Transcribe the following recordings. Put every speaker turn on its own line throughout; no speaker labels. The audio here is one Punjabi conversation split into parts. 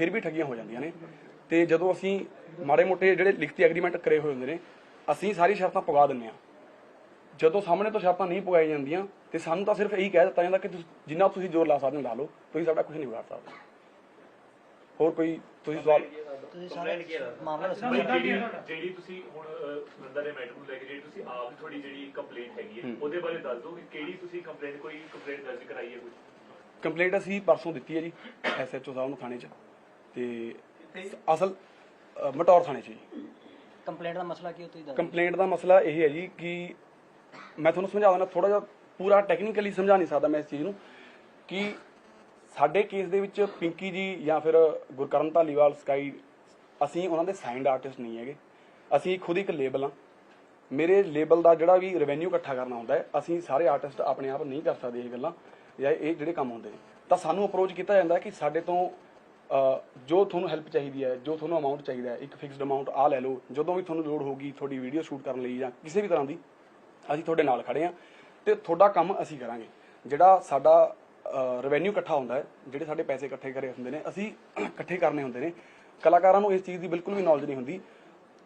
ਫਿਰ ਵੀ ਠੱਗੀਆਂ ਹੋ ਜਾਂਦੀਆਂ ਨੇ। ਤੇ ਜਦੋਂ ਅਸੀਂ ਮਾੜੇ ਮੋਟੇ ਜਿਹੜੇ ਲਿਖਤੀ ਐਗਰੀਮੈਂਟ ਕਰੇ ਹੋਏ ਹੁੰਦੇ ਨੇ ਅਸੀਂ ਸਾਰੀ ਸ਼ਰਤਾਂ ਪੁਗਾ ਦਿੰਦੇ ਆ ਜਦੋਂ ਸਾਹਮਣੇ ਤੋਂ ਸ਼ਰਤਾਂ ਨਹੀਂ ਪੁਗਾਈ ਜਾਂਦੀਆਂ ਤੇ ਸਾਨੂੰ ਤਾਂ ਸਿਰਫ ਇਹੀ ਕਹਿ ਦਿੱਤਾ ਜਾਂਦਾ ਕਿ ਤੁਸੀਂ ਜਿੰਨਾ ਤੁਸੀਂ ਜ਼ੋਰ ਲਾ ਸਕਦੇ ਹੋ ਲਾ ਲਓ ਤੁਸੀਂ ਸਾਡਾ ਕੁਝ ਨਹੀਂ ਵਿਗਾੜ ਸਕਦੇ। ਹੋਰ ਕੋਈ ਤੁਸੀਂ ਸਵਾਲ?
ਤੁਸੀਂ ਸਾਰਾ ਮਾਮਲਾ ਦੱਸੋ।
ਜਿਹੜੀ ਤੁਸੀਂ ਹੁਣ ਸੁਰਿੰਦਰ ਦੇ ਮੈਟਰ ਨੂੰ ਲੈ ਕੇ ਜਿਹੜੀ ਤੁਸੀਂ ਆਪ ਦੀ ਤੁਹਾਡੀ ਜਿਹੜੀ ਕੰਪਲੇਂਟ ਹੈਗੀ ਹੈ ਉਹਦੇ ਬਾਰੇ ਦੱਸ ਦਿਓ ਕਿ ਕਿਹੜੀ ਤੁਸੀਂ ਕੰਪਲੇਂਟ ਕੋਈ ਕੰਪਲੇਂਟ ਦਰਜ ਕਰਾਈ ਹੈ ਕੋਈ?
ਕੰਪਲੇਂਟ ਅਸੀਂ ਪਰਸੋਂ ਦਿੱਤੀ ਹੈ ਜੀ ਐਸਐਚਓ ਸਾਹਿਬ ਨੂੰ ਥਾਣੇ 'ਚ। ਤੇ ਅਸਲ ਅ, ਮਟੌਰ ਥਾਣੇ 'ਚ ਜੀ।
ਕੰਪਲੇਂਟ ਦਾ ਮਸਲਾ ਕੀ ਹੈ ਤੁਸੀਂ ਦੱਸੋ
ਕੰਪਲੇਂਟ ਦਾ ਮਸਲਾ ਇਹ ਹੈ ਜੀ ਕਿ ਮੈਂ ਤੁਹਾਨੂੰ ਸਮਝਾ ਦਿੰਦਾ ਥੋੜਾ ਜਿਹਾ ਪੂਰਾ ਟੈਕਨੀਕਲੀ ਸਮਝਾ ਨਹੀਂ ਸਕਦਾ ਮੈਂ ਇਸ ਚੀਜ਼ ਨੂੰ ਕਿ ਸਾਡੇ ਕੇਸ ਦੇ ਵਿੱਚ ਪਿੰਕੀ ਜੀ ਜਾਂ ਫਿਰ ਗੁਰਕਰਨ ਧਾਲੀਵਾਲ ਸਕਾਈ ਅਸੀਂ ਉਹਨਾਂ ਦੇ ਸਾਈਨਡ ਆਰਟਿਸਟ ਨਹੀਂ ਹੈਗੇ। ਅਸੀਂ ਖੁਦ ਇੱਕ ਲੇਬਲ ਆ ਮੇਰੇ ਲੇਬਲ ਦਾ ਜਿਹੜਾ ਵੀ ਰੈਵਨਿਊ ਇਕੱਠਾ ਕਰਨਾ ਹੁੰਦਾ ਹੈ ਅਸੀਂ ਸਾਰੇ ਆਰਟਿਸਟ ਆਪਣੇ ਆਪ ਨਹੀਂ ਕਰ ਸਕਦੇ ਇਹ ਗੱਲਾਂ ਜਾਂ ਇਹ ਜਿਹੜੇ ਕੰਮ ਹੁੰਦੇ ਨੇ। ਤਾਂ ਸਾਨੂੰ ਅਪਰੋਚ ਕੀਤਾ ਜਾਂਦਾ ਹੈ ਕਿ ਸਾਡੇ ਤੋਂ ਜੋ ਤੁਹਾਨੂੰ ਹੈਲਪ ਚਾਹੀਦੀ ਹੈ, ਜੋ ਤੁਹਾਨੂੰ ਅਮਾਉਂਟ ਚਾਹੀਦਾ ਹੈ, ਇੱਕ ਫਿਕਸਡ ਅਮਾਉਂਟ ਆ ਲੈ ਲਓ, ਜਦੋਂ ਵੀ ਤੁਹਾਨੂੰ ਲੋੜ ਹੋਗੀ ਤੁਹਾਡੀ ਵੀਡੀਓ ਸ਼ੂਟ ਕਰਨ ਲਈ ਜਾਂ ਕਿਸੇ ਵੀ ਤਰ੍ਹਾਂ ਦੀ, ਅਸੀਂ ਤੁਹਾਡੇ ਨਾਲ ਖੜੇ ਆ ਤੇ ਤੁਹਾਡਾ ਕੰਮ ਅਸੀਂ ਕਰਾਂਗੇ। ਜਿਹੜਾ ਸਾਡਾ ਰੈਵਨਿਊ ਇਕੱਠਾ ਹੁੰਦਾ ਹੈ, ਜਿਹੜੇ ਸਾਡੇ ਪੈਸੇ ਇਕੱਠੇ ਕਰੇ ਹੁੰਦੇ ਨੇ, ਅਸੀਂ ਇਕੱਠੇ ਕਰਨੇ ਹੁੰਦੇ ਨੇ। ਕਲਾਕਾਰਾਂ ਨੂੰ ਇਸ ਚੀਜ਼ ਦੀ ਬਿਲਕੁਲ ਵੀ ਨੌਲੇਜ ਨਹੀਂ ਹੁੰਦੀ।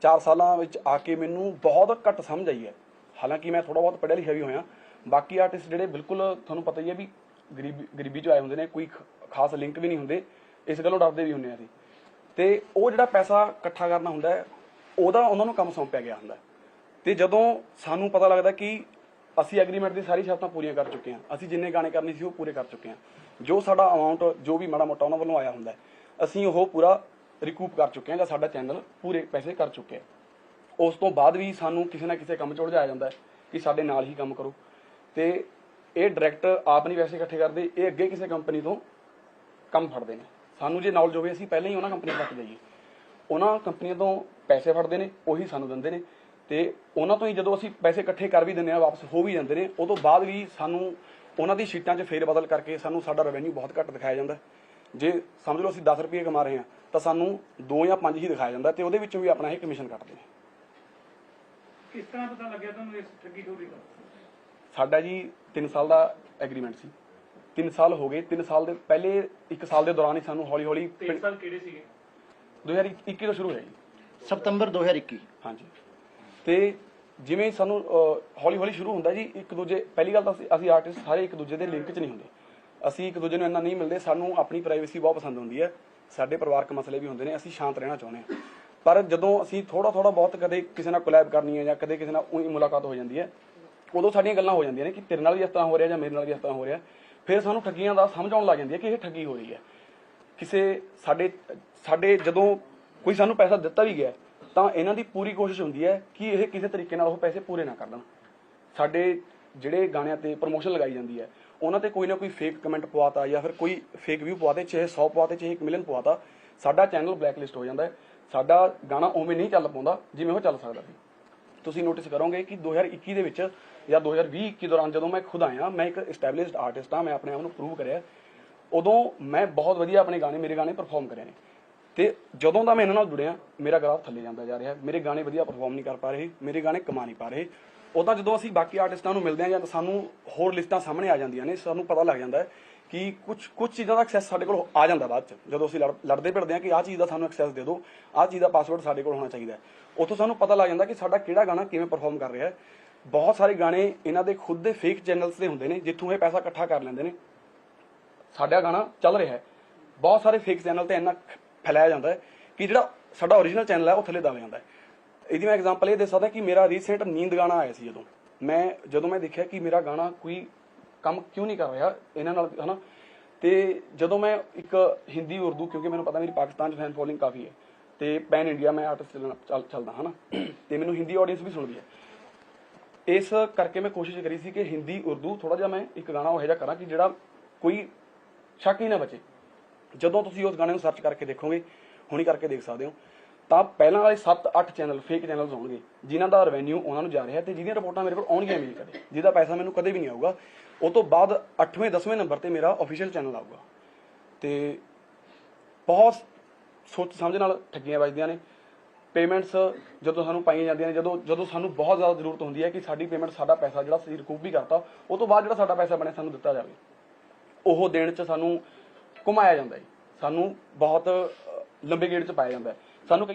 4 ਸਾਲਾਂ ਵਿੱਚ ਆ ਕੇ ਮੈਨੂੰ ਬਹੁਤ ਘੱਟ ਸਮਝ ਆਈ ਹੈ। ਹਾਲਾਂਕਿ ਮੈਂ ਥੋੜਾ ਬਹੁਤ ਪੜ੍ਹਿਆ ਲਿਖਿਆ ਵੀ ਹੋਇਆ। ਬਾਕੀ ਆਰਟਿਸਟ ਜਿਹੜੇ ਬਿਲਕੁਲ ਤੁਹਾਨੂੰ ਪਤਾ ਹੀ ਹੈ ਵੀ ਗਰੀਬੀ ਗਰੀਬੀ 'ਚੋਂ ਆਏ ਹੁੰਦੇ ਨੇ, ਕੋਈ ਖਾਸ ਲਿੰਕ ਵੀ ਨਹੀਂ ਹੁੰਦੇ। ਇਸ ਗੱਲੋਂ ਡਰਦੇ ਵੀ ਹੁੰਦੇ ਆ ਅਸੀਂ। ਤੇ ਉਹ ਜਿਹੜਾ ਪੈਸਾ ਇਕੱਠਾ ਕਰਨਾ ਹੁੰਦਾ ਉਹਦਾ ਉਹਨਾਂ ਨੂੰ ਕੰਮ ਸੌਂਪਿਆ ਗਿਆ ਹੁੰਦਾ ਹੈ। ਤੇ ਜਦੋਂ ਸਾਨੂੰ ਪਤਾ ਲੱਗਦਾ ਕਿ ਅਸੀਂ ਐਗਰੀਮੈਂਟ ਦੀ ਸਾਰੀ ਸ਼ਰਤਾਂ ਪੂਰੀਆਂ ਕਰ ਚੁੱਕੇ ਹਾਂ, ਅਸੀਂ ਜਿੰਨੇ ਗਾਣੇ ਕਰਨੇ ਸੀ ਉਹ ਪੂਰੇ ਕਰ ਚੁੱਕੇ ਹਾਂ। ਜੋ ਸਾਡਾ ਅਮਾਉਂਟ ਜੋ ਵੀ ਮਾੜਾ ਮੋਟਾ ਉਹਨਾਂ ਵੱਲੋਂ ਆਇਆ ਹੁੰਦਾ ਅਸੀਂ ਉਹ ਪੂਰਾ ਰਿਕੂਪ ਕਰ ਚੁੱਕੇ ਹਾਂ ਜਾਂ ਸਾਡਾ ਚੈਨਲ ਪੂਰੇ ਪੈਸੇ ਕਰ ਚੁੱਕਿਆ ਉਸ ਤੋਂ ਬਾਅਦ ਵੀ ਸਾਨੂੰ ਕਿਸੇ ਨਾ ਕਿਸੇ ਕੰਮ 'ਚ ਉਲਝਾਇਆ ਜਾਂਦਾ ਹੈ ਕਿ ਸਾਡੇ ਨਾਲ ਹੀ ਕੰਮ ਕਰੋ। ਤੇ ਇਹ ਡਾਇਰੈਕਟ ਆਪ ਨਹੀਂ ਪੈਸੇ ਇਕੱਠੇ ਕਰਦੇ, ਇਹ ਅੱਗੇ ਕਿਸੇ ਕੰਪਨੀ ਤੋਂ ਕੰਮ ਫੜਦੇ ਨੇ। ਸਾਨੂੰ ਜੇ ਨੌਲੇਜ ਹੋਵੇ ਅਸੀਂ ਪਹਿਲਾਂ ਹੀ ਉਹਨਾਂ ਕੰਪਨੀ ਤੱਕ ਜਾਈਏ। ਉਹਨਾਂ ਕੰਪਨੀਆਂ ਤੋਂ ਪੈਸੇ ਫੜਦੇ ਨੇ ਉਹੀ ਸਾਨੂੰ ਦਿੰਦੇ ਨੇ। ਤੇ ਉਹਨਾਂ ਤੋਂ ਹੀ ਜਦੋਂ ਅਸੀਂ ਪੈਸੇ ਇਕੱਠੇ ਕਰ ਵੀ ਦਿੰਦੇ ਆ ਵਾਪਸ ਹੋ ਵੀ ਜਾਂਦੇ ਨੇ ਉਹ ਤੋਂ ਬਾਅਦ ਵੀ ਸਾਨੂੰ ਉਹਨਾਂ ਦੀ ਸ਼ੀਟਾਂ 'ਚ ਫੇਰ ਬਦਲ ਕਰਕੇ ਸਾਨੂੰ ਸਾਡਾ ਰੈਵਨਿਊ ਬਹੁਤ ਘੱਟ ਦਿਖਾਇਆ ਜਾਂਦਾ। ਜੇ ਸਮਝ ਲਓ ਅਸੀਂ 10 ਰੁਪਏ ਕਮਾ ਰਹੇ ਹਾਂ ਤਾਂ ਸਾਨੂੰ 2 ਜਾਂ 5 ਹੀ ਦਿਖਾਇਆ ਜਾਂਦਾ ਤੇ ਉਹਦੇ ਵਿੱਚੋਂ ਵੀ ਆਪਣਾ ਇਹ ਕਮਿਸ਼ਨ ਕੱਟਦੇ ਨੇ।
ਕਿਸ ਤਰ੍ਹਾਂ ਪਤਾ ਲੱਗਿਆ ਤੁਹਾਨੂੰ ਇਸ ਠੱਗੀ ਠੋਰੀ ਦਾ?
ਸਾਡਾ ਜੀ 3 ਸਾਲ ਦਾ ਐਗਰੀਮੈਂਟ ਸੀ। 3 ਸਾਲ ਹੋ ਗਏ 3 ਸਾਲ ਦੇ ਪਹਿਲੇ 1 ਸਾਲ ਦੇ ਦੌਰਾਨ ਹੀ ਸਾਨੂੰ ਹੌਲੀ ਹੌਲੀ
ਤਿੰਨ ਸਾਲ ਕਿਹੜੇ ਸੀਗੇ?
2021 ਤੋਂ ਸ਼ੁਰੂ ਹੋਇਆ ਜੀ।
ਸਤੰਬਰ 2021
ਹਾਂਜੀ। ਤੇ ਜਿਵੇਂ ਸਾਨੂੰ ਹੌਲੀ ਹੌਲੀ ਸ਼ੁਰੂ ਹੁੰਦਾ ਜੀ ਇੱਕ ਦੂਜੇ ਪਹਿਲੀ ਗੱਲ ਤਾਂ ਅਸੀਂ- ਅਸੀਂ ਆਰਟਿਸਟ ਸਾਰੇ ਇੱਕ ਦੂਜੇ ਦੇ ਲਿੰਕ 'ਚ ਨਹੀਂ ਹੁੰਦੇ। ਅਸੀਂ ਇੱਕ ਦੂਜੇ ਨੂੰ ਇੰਨਾ ਨਹੀਂ ਮਿਲਦੇ ਸਾਨੂੰ ਆਪਣੀ ਪ੍ਰਾਈਵੇਸੀ ਬਹੁਤ ਪਸੰਦ ਹੁੰਦੀ ਹੈ। ਸਾਡੇ ਪਰਿਵਾਰਕ ਮਸਲੇ ਵੀ ਹੁੰਦੇ ਨੇ ਅਸੀਂ ਸ਼ਾਂਤ ਰਹਿਣਾ ਚਾਹੁੰਦੇ ਹਾਂ। ਪਰ ਜਦੋਂ ਅਸੀਂ ਥੋੜਾ ਥੋੜਾ ਬਹੁਤ ਕਦੇ ਕਿਸੇ ਨਾਲ ਕੋਲੈਬ ਕਰਨੀ ਹੈ ਜਾਂ ਕਦੇ ਕਿਸੇ ਨਾਲ ਉਹੀ ਮੁਲਾਕਾਤ ਹੋ ਜਾਂਦੀ ਹੈ ਉਦੋਂ ਸਾਡੀਆਂ ਗੱਲਾਂ ਹੋ ਜਾਂਦੀਆਂ ਨੇ ਕਿ ਤੇਰੇ ਨਾਲ ਵੀ ਇਸ ਤਰ੍ਹਾਂ ਹੋ ਰਿਹਾ ਜਾਂ ਮੇਰੇ ਨਾਲ ਵੀ ਇਸ ਤਰ੍ਹਾਂ ਹੋ ਰਿਹਾ। ਫਿਰ ਸਾਨੂੰ ਠੱਗੀਆਂ ਦਾ ਸਮਝ ਆਉਣ ਲੱਗ ਜਾਂਦੀ ਹੈ ਕਿ ਇਹ ਠੱਗੀ ਹੋ ਰਹੀ ਹੈ। ਕਿਸੇ ਸਾਡੇ ਸਾਡੇ ਜਦੋਂ ਕੋਈ ਸਾਨੂੰ ਪੈਸਾ ਦਿੱਤਾ ਵੀ ਗਿਆ, ਤਾਂ ਇਹਨਾਂ ਦੀ ਪੂਰੀ ਕੋਸ਼ਿਸ਼ ਹੁੰਦੀ ਹੈ ਕਿ ਇਹ ਕਿਸੇ ਤਰੀਕੇ ਨਾਲ ਉਹ ਪੈਸੇ ਪੂਰੇ ਨਾ ਕਰ ਦੇਣ। ਸਾਡੇ ਜਿਹੜੇ ਗਾਣਿਆਂ ਤੇ ਪ੍ਰੋਮੋਸ਼ਨ ਲਗਾਈ ਜਾਂਦੀ ਹੈ, ਉਹਨਾਂ ਤੇ ਕੋਈ ਨਾ ਕੋਈ ਫੇਕ ਕਮੈਂਟ ਪਵਾਤਾ ਜਾਂ ਫਿਰ ਕੋਈ ਫੇਕ ਵਿਊ ਪਵਾਤੇ, ਚਾਹੇ 100 ਪਵਾਤੇ, ਚਾਹੇ 1 ਮਿਲੀਅਨ ਪਵਾਤਾ, ਸਾਡਾ ਚੈਨਲ ਬਲੈਕਲਿਸਟ ਹੋ ਜਾਂਦਾ ਹੈ। ਸਾਡਾ ਗਾਣਾ ਉਵੇਂ ਨਹੀਂ ਚੱਲ ਪਾਉਂਦਾ ਜਿਵੇਂ ਉਹ ਚੱਲ ਸਕਦਾ ਸੀ। ਤੁਸੀਂ ਨੋਟਿਸ ਕਰੋਗੇ ਕਿ 2021 ਦੇ ਵਿੱਚ ਜਾਂ 2020 21 ਦੌਰਾਨ ਜਦੋਂ ਮੈਂ ਖੁਦ ਆਇਆ, ਮੈਂ ਇੱਕ ਐਸਟੈਬਲਿਸ਼ਡ ਆਰਟਿਸਟ ਹਾਂ, ਮੈਂ ਆਪਣੇ ਆਪ ਨੂੰ ਪ੍ਰੂਵ ਕਰਿਆ। ਉਦੋਂ ਮੈਂ ਬਹੁਤ ਵਧੀਆ ਆਪਣੇ ਗਾਣੇ, ਮੇਰੇ ਗਾਣੇ ਪਰਫਾਰਮ ਕਰੇ ਨੇ। ਤੇ ਜਦੋਂ ਦਾ ਮੈਂ ਇਹਨਾਂ ਨਾਲ ਜੁੜਿਆ, ਮੇਰਾ ਗ੍ਰਾਫ ਥੱਲੇ ਜਾਂਦਾ ਜਾ ਰਿਹਾ। ਮੇਰੇ ਗਾਣੇ ਵਧੀਆ ਪਰਫਾਰਮ ਨਹੀਂ ਕਰ ਪਾ ਰਹੇ, ਮੇਰੇ ਗਾਣੇ ਕਮਾ ਨਹੀਂ ਪਾ ਰਹੇ। ਉਦੋਂ ਜਦੋਂ ਅਸੀਂ ਬਾਕੀ ਆਰਟਿਸਟਾਂ ਨੂੰ ਮਿਲਦੇ ਹਾਂ ਜਾਂ ਸਾਨੂੰ ਹੋਰ ਲਿਸਟਾਂ ਸਾਹਮਣੇ ਆ ਜਾਂਦੀਆਂ ਨੇ, ਸਾਨੂੰ ਪਤਾ ਲੱਗ ਜਾਂਦਾ ਹੈ ਕਿ ਕੁਝ ਕੁਝ ਚੀਜ਼ਾਂ ਦਾ ਐਕਸੈਸ ਸਾਡੇ ਕੋਲ ਆ ਜਾਂਦਾ ਬਾਅਦ ਚ। ਜਦੋਂ ਅਸੀਂ ਲੜ- ਲੜਦੇ ਭਿੜਦੇ ਹਾਂ ਕਿ ਆਹ ਚੀਜ਼ ਦਾ ਸਾਨੂੰ ਐਕਸੈਸ ਦੇ ਦਿਓ, ਆਹ ਚੀਜ਼ ਦਾ ਪਾਸਵਰਡ ਸਾਡੇ ਕੋਲ ਹੋਣਾ ਚਾਹੀਦਾ ਉੱਥੋਂ ਸਾਨੂੰ ਪਤਾ ਲੱਗ ਜਾਂਦਾ ਕਿ ਸਾਡਾ ਕਿਹੜਾ ਗਾਣਾ ਕਿਵੇਂ ਪਰਫਾਰਮ ਕਰ ਰਿਹਾ ਹੈ। ਬਹੁਤ ਸਾਰੇ ਗਾਣੇ ਇਹਨਾਂ ਦੇ ਖੁਦ ਦੇ ਫੇਕ ਚੈਨਲਸ ਦੇ ਹੁੰਦੇ ਨੇ, ਜਿੱਥੋਂ ਇਹ ਪੈਸਾ ਇਕੱਠਾ ਕਰ ਲੈਂਦੇ ਨੇ। ਸਾਡਾ ਗਾਣਾ ਚੱਲ ਰਿਹਾ ਹੈ। ਬਹੁਤ ਸਾਰੇ ਫੇਕ ਚੈਨਲ ਤੇ ਇੰਨਾ ਫੈਲਾਇਆ ਜਾਂਦਾ ਹੈ ਕਿ ਜਿਹੜਾ ਸਾਡਾ origignal ਚੈਨਲ ਹੈ, ਉਹ ਥੱਲੇ ਦਬ ਜਾਂਦਾ ਹੈ। ਇਹਦੀ ਮੈਂ ਐਗਜ਼ਾਮਪਲ ਇਹ ਦੇ ਸਕਦਾ ਕਿ ਮੇਰਾ ਰੀਸੈਂਟ ਨੀਂਦ ਗਾਣਾ ਆਇਆ ਸੀ ਜਦੋਂ। ਮੈਂ ਜਦੋਂ ਮੈਂ ਦੇਖਿਆ ਕਿ ਮੇਰਾ ਗਾਣਾ ਕੋਈ ਕੰਮ ਕਿਉਂ ਨਹੀਂ ਕਰ ਰਿਹਾ ਇਹਨਾਂ ਨਾਲ, ਹਨਾ? ਤੇ ਜਦੋਂ ਮੈਂ ਇੱਕ ਹਿੰਦੀ ਉਰਦੂ, ਕਿਉਂਕਿ ਮੈਨੂੰ ਪਤਾ ਮੇਰੀ ਪਾਕਿਸਤਾਨ 'ਚ ਫੈਨ ਫੋਲੋਇੰਗ ਕਾਫੀ ਹੈ, ਤੇ ਪੈਨ ਇੰਡੀਆ ਮੈਂ ਆਰਟਿਸਟ ਚੱਲਦਾ, ਹਨਾ? ਤੇ ਮੈਨੂੰ ਹਿੰਦੀ ਆਡੀਅנס ਵੀ ਸੁਣਦੀ ਹੈ। ਇਸ ਕਰਕੇ ਮੈਂ ਕੋਸ਼ਿਸ਼ ਕਰੀ ਸੀ ਕਿ ਹਿੰਦੀ ਉਰਦੂ ਥੋੜਾ ਜਿਹਾ ਮੈਂ ਇੱਕ ਗਾਣਾ ਉਹ ਜਿਹਾ ਕਰਾਂ ਕਿ ਜਿਹੜਾ ਕੋਈ ਸ਼ੱਕ ਹੀ ਨਾ ਬਚੇ। ਜਦੋਂ ਤੁਸੀਂ ਉਸ ਗਾਣੇ ਨੂੰ ਸਰਚ ਕਰਕੇ ਦੇਖੋਗੇ, ਹੁਣੀ ਕਰਕੇ ਦੇਖ ਸਕਦੇ ਹੋ। ਤਾਂ ਪਹਿਲਾਂ ਵਾਲੇ 7-8 ਚੈਨਲ ਫੇਕ ਚੈਨਲਸ ਹੋਣਗੇ, ਜਿਨ੍ਹਾਂ ਦਾ ਰੈਵਨਿਊ ਉਹਨਾਂ ਨੂੰ ਜਾ ਰਿਹਾ ਤੇ ਜਿਹਦੀਆਂ ਰਿਪੋਰਟਾਂ ਮੇਰੇ ਕੋਲ ਆਉਣਗੀਆਂ ਮੇਰੀ ਕਦੇ, ਜਿਹਦਾ ਪੈਸਾ ਮੈਨੂੰ ਕਦੇ ਵੀ ਨਹੀਂ ਆਊਗਾ। ਉਹ ਤੋਂ ਬਾਅਦ 8ਵੇਂ 10ਵੇਂ ਨੰਬਰ ਤੇ ਮੇਰਾ ਅਫੀਸ਼ੀਅਲ ਚੈਨਲ ਆਊਗਾ। ਤੇ ਬਹੁਤ ਸੋਚ ਸਮਝ ਨਾਲ ਠੱਗੀਆਂ ਵੱਜਦੀਆਂ ਨੇ। ਪੇਮੈਂਟਸ ਜਦੋਂ ਸਾਨੂੰ ਪਾਈਆਂ ਜਾਂਦੀਆਂ ਨੇ, ਜਦੋਂ ਜਦੋਂ ਸਾਨੂੰ ਬਹੁਤ ਜ਼ਿਆਦਾ ਜ਼ਰੂਰਤ ਹੁੰਦੀ ਹੈ ਕਿ ਸਾਡੀ ਪੇਮੈਂਟ ਸਾਡਾ ਪੈਸਾ ਜਿਹੜਾ ਅਸੀਂ ਰਿਕੂਪ ਵੀ ਕਰਤਾ, ਉਹ ਤੋਂ ਬਾਅਦ ਜਿਹੜਾ ਸਾਡਾ ਪੈਸਾ ਬਣਿਆ, ਸਾਨੂੰ ਦਿੱਤਾ ਜਾਵੇ। ਉਹ ਦੇਣ ਚ ਸਾਨੂੰ ਘੁਮਾਇਆ ਜਾਂਦਾ ਹੈ। ਸਾਨੂੰ ਬਹੁਤ ਲੰਬੇ ਗੇੜ 'ਚ ਪਾਇਆ ਜਾਂਦਾ ਹੈ। ਸਾਨੂੰ ਕਈ